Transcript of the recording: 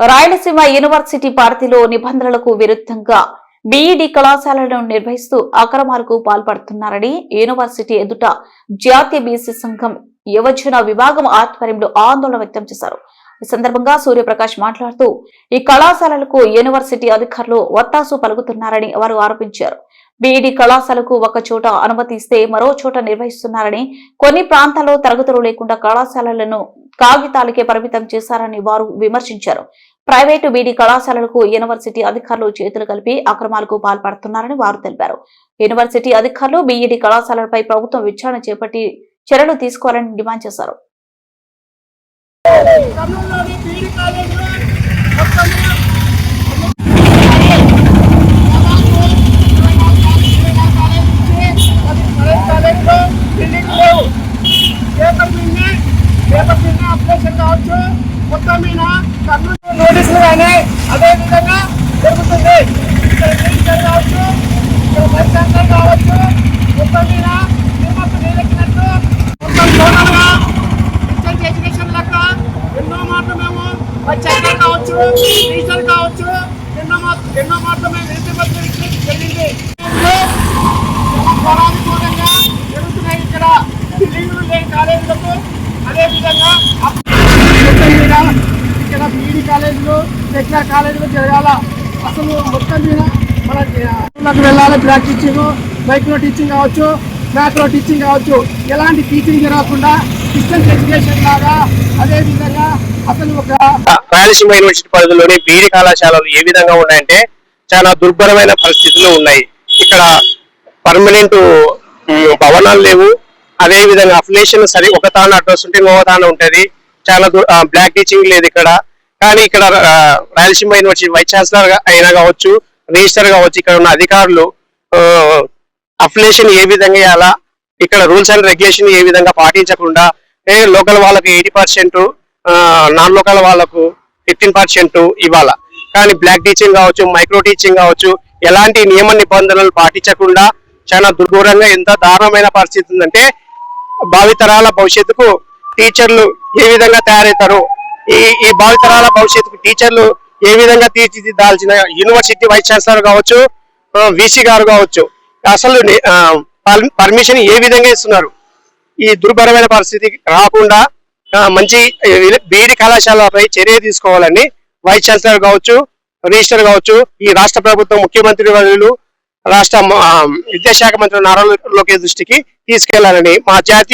Rayalaseema university పార్టీలో నిబంధనలకు విరుద్ధంగా బీఈడీ కళాశాలను నిర్వహిస్తూ అక్రమాలకు పాల్పడుతున్నారని యూనివర్సిటీ ఎదుట జాతీయ బీసీ సంఘం యువజన విభాగం ఆధ్వర్యంలో ఆందోళన వ్యక్తం చేశారు. ఈ సందర్భంగా సూర్యప్రకాష్ మాట్లాడుతూ ఈ కళాశాలలకు యూనివర్సిటీ అధికారులు వత్తాసు పలుకుతున్నారని వారు ఆరోపించారు. బీఈడీ కళాశాలకు ఒక చోట అనుమతి ఇస్తే మరో చోట నిర్వహిస్తున్నారని కొన్ని ప్రాంతాల్లో తరగతులు లేకుండా కళాశాలలను కాగితాలకే పరిమితం చేశారని వారు విమర్శించారు. ప్రైవేటు బీడీ కళాశాలలకు యూనివర్సిటీ అధికారులు చేతులు కలిపి అక్రమాలకు పాల్పడుతున్నారని వారు తెలిపారు. యూనివర్సిటీ అధికారులు బీఈడీ కళాశాలలపై ప్రభుత్వం విచారణ చేపట్టి చర్యలు తీసుకోవాలని డిమాండ్ చేశారు. కర్నూలులోని బీడీ కాలేజీలో మొత్తం కాలేజీలో బిల్డింగ్ లేవు పేపర్ మీద పేపర్ మీద అప్లికేషన్ కావచ్చు మొత్తం మీద కర్నూలు నోటీసులు కానీ అదే విధంగా జరుగుతుంది ఇక్కడ టీచర్ కావచ్చు ఇక్కడ బస్ సెంటర్ కావచ్చు మొత్తం మీద తిరుమల నీరెక్కినట్టు మొత్తం టోటల్గా డిస్టెన్స్ ఎడ్యుకేషన్ లెక్క ఎన్నో మాటలు మేము వచ్చాక కావచ్చు టీచర్ కావచ్చు ఎన్నో మాట ఎన్నో మాటలు మేము నిలిచిపత్రి జరిగింది. జరుగుతున్నాయి ఇక్కడ బిల్డింగ్లు లేని కాలేజీలకు. అదేవిధంగా ఇక్కడ బీఈడి కాలేజీలు టెక్నా కాలేజీలు జరగాల. అసలు మొత్తం మీద మన వెళ్ళాలి బ్లాక్ టీచింగ్ మైక్రో టీచింగ్ కావచ్చు మ్యాక్రో టీచింగ్ కావచ్చు. ఎలాంటి టీచింగ్ జరగకుండా డిస్టెన్స్ ఎడ్యుకేషన్ లాగా అదేవిధంగా అసలు ఒక రాయలసీమ యూనివర్సిటీ పరిధిలోని బీఈడి కళాశాలలు ఏ విధంగా ఉన్నాయంటే చాలా దుర్భరమైన పరిస్థితులు ఉన్నాయి. ఇక్కడ పర్మనెంట్ భవనాలు లేవు. అదే విధంగా అఫిలేషన్ సరి ఒక తాన అడ్రస్ ఉంటే ఇంకొక తాన ఉంటుంది. చాలా బ్లాక్ టీచింగ్ లేదు ఇక్కడ. కానీ ఇక్కడ రాయలసీమ యూనివర్సిటీ వైస్ ఛాన్సలర్ అయినా కావచ్చు రిజిస్టర్ కావచ్చు ఇక్కడ ఉన్న అధికారులు అఫిలేషన్ ఏ విధంగా ఇవ్వాలా ఇక్కడ రూల్స్ అండ్ రెగ్యులేషన్ ఏ విధంగా పాటించకుండా లోకల్ వాళ్ళకు ఎయిటీ పర్సెంట్ నాన్ లోకల్ వాళ్ళకు ఫిఫ్టీన్ పర్సెంట్ ఇవాళ కానీ బ్లాక్ టీచింగ్ కావచ్చు మైక్రో టీచింగ్ కావచ్చు ఎలాంటి నియమ నిబంధనలు పాటించకుండా చాలా దుర్ఘోరంగా ఎంత దారుణమైన పరిస్థితి ఉందంటే భావితరాల భవిష్యత్తుకు టీచర్లు ఏ విధంగా తయారవుతారు? ఈ ఈ భావితరాల భవిష్యత్తుకు టీచర్లు ఏ విధంగా తీర్చిదిద్దాల్సిన యూనివర్సిటీ వైస్ ఛాన్సలర్ కావచ్చు వీసీ గారు కావచ్చు అసలు పర్- పర్మిషన్ ఏ విధంగా ఇస్తున్నారు? ఈ దుర్భరమైన పరిస్థితి రాకుండా మంచి బీఈడి కళాశాలపై చర్య తీసుకోవాలని వైస్ ఛాన్సలర్ కావచ్చు రిజిస్టర్ కావచ్చు ఈ రాష్ట్ర ప్రభుత్వం ముఖ్యమంత్రి వర్యులు రాష్ట్ర విద్యాశాఖ మంత్రి నారా లోకేష్ దృష్టికి తీసుకెళ్ళాలని మా జాతీయ